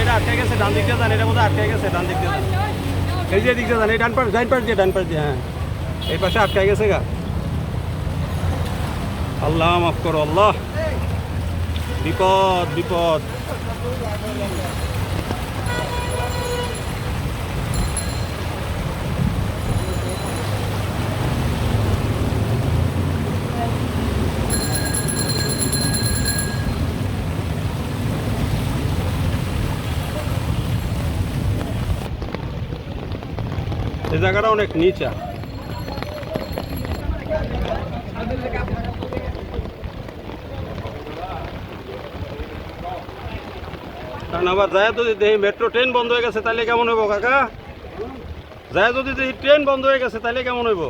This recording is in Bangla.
এটা আটকে গেছে, ডান দিক দিয়ে যান, এটা বোধহয় আটকে গেছে, ডান দিক যান। এই যে দিক এই ডান পাশ ডান পাশ দিয়ে, ডান পাশ দিয়ে হ্যাঁ। এই পাশে আটকে গেছে গা। আল্লাহ, মাফ করো, আল্লাহ। বিপদ বিপদ। এই জায়গাটা অনেক নিচা। কারণ আবার যায় যদি দেখি মেট্রো ট্রেন বন্ধ হয়ে গেছে, তাহলে কেমন হইব কাকা? যায় যদি দেখি ট্রেন বন্ধ হয়ে গেছে, তাহলে কেমন হইব?